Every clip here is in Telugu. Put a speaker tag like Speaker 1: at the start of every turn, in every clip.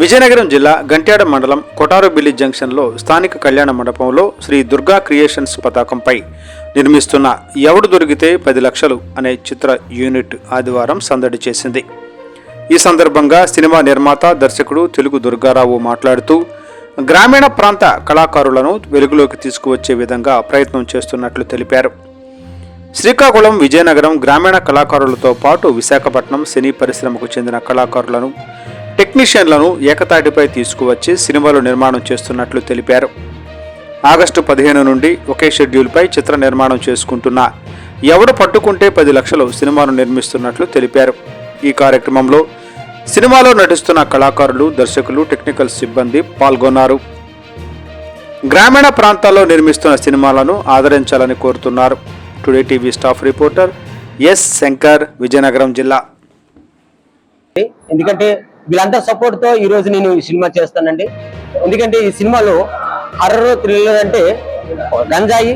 Speaker 1: విజయనగరం జిల్లా గంట్యాడ మండలం కొటారుబిల్లి జంక్షన్లో స్థానిక కళ్యాణ మండపంలో శ్రీ దుర్గా క్రియేషన్స్ పతాకంపై నిర్మిస్తున్న ఎవడు దొరికితే పది లక్షలు అనే చిత్ర యూనిట్ ఆదివారం సందడి చేసింది. ఈ సందర్భంగా సినిమా నిర్మాత దర్శకుడు తెలుగు దుర్గారావు మాట్లాడుతూ గ్రామీణ ప్రాంత కళాకారులను వెలుగులోకి తీసుకువచ్చే విధంగా ప్రయత్నం చేస్తున్నట్లు తెలిపారు. శ్రీకాకుళం విజయనగరం గ్రామీణ కళాకారులతో పాటు విశాఖపట్నం సినీ పరిశ్రమకు చెందిన కళాకారులను టెక్నీషియన్లను ఏకతాటిపై తీసుకువచ్చి సినిమాలు నిర్మాణం చేస్తున్నట్లు తెలిపారు. ఆగస్టు పదిహేను నుండి ఒకే షెడ్యూల్పై చిత్ర నిర్మాణం చేసుకుంటున్న ఎవడు పట్టుకుంటే పది లక్షలు సినిమాను నిర్మిస్తున్నట్లు తెలిపారు. ఈ కార్యక్రమంలో సినిమాలో నటిస్తున్న కళాకారులు దర్శకులు టెక్నికల్ సిబ్బంది పాల్గొన్నారు. గ్రామీణ ప్రాంతాల్లో నిర్మిస్తున్న సినిమాలను ఆదరించాలని కోరుతున్నారు. Today TV staff reporter S Shankar Vizianagaram జిల్లా.
Speaker 2: ఎందుకంటే వీళ్ళందరి సపోర్ట్తో ఈ రోజు నేను ఈ సినిమా చేస్తానండి. ఎందుకంటే ఈ సినిమాలో హర్రర్ థ్రిల్లర్ అంటే గంజాయి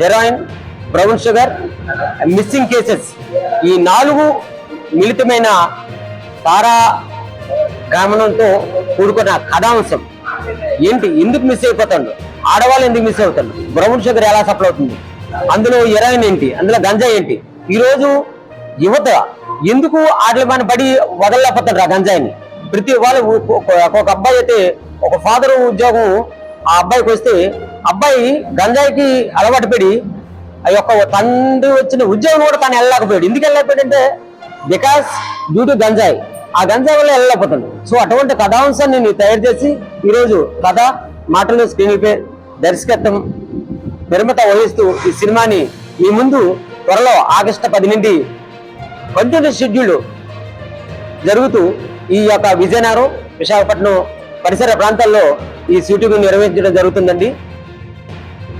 Speaker 2: heroin brown sugar missing cases ఈ నాలుగు మిళితమైన తారా గమనంతో కూడుకున్న కథాంశం. ఏంటి? ఎందుకు మిస్ అయిపోతాడు? ఆడవాళ్ళు ఎందుకు మిస్ అవుతాడు బ్రౌన్ షుగర్ ఎలా సప్లై అవుతుంది? అందులో హెరాయిన్ ఏంటి? అందులో గంజాయి ఏంటి? ఈరోజు యువత ఎందుకు ఆటల మన బడి వదలలేకపోతాడు ఆ గంజాయిని? ప్రతి వాళ్ళు ఒక- అబ్బాయి అయితే ఒక ఫాదర్ ఉద్యోగం ఆ అబ్బాయికి వస్తే అబ్బాయి గంజాయికి అలవాటు పడి ఆ యొక్క తండ్రి వచ్చిన ఉద్యోగం కూడా తను వెళ్ళలేకపోయాడు. ఎందుకు వెళ్ళలేకపోయాడు అంటే బికాస్ డ్యూ టు గంజాయి. ఆ గంజాయి వల్ల వెళ్ళలేకపోతాడు సో అటువంటి కథాంశాన్ని నేను తయారు చేసి ఈరోజు కథ మాటలు స్క్రీన్ పే దర్శకత్వం నిర్మత వహిస్తూ ఈ సినిమాని మీ ముందు త్వరలో ఆగస్టు పది నుండి కంటిన్యూస్ షెడ్యూల్ జరుగుతూ ఈ యొక్క విజయనగరం విశాఖపట్నం పరిసర ప్రాంతాల్లో ఈ షూటింగ్ నిర్వహించడం జరుగుతుందండి.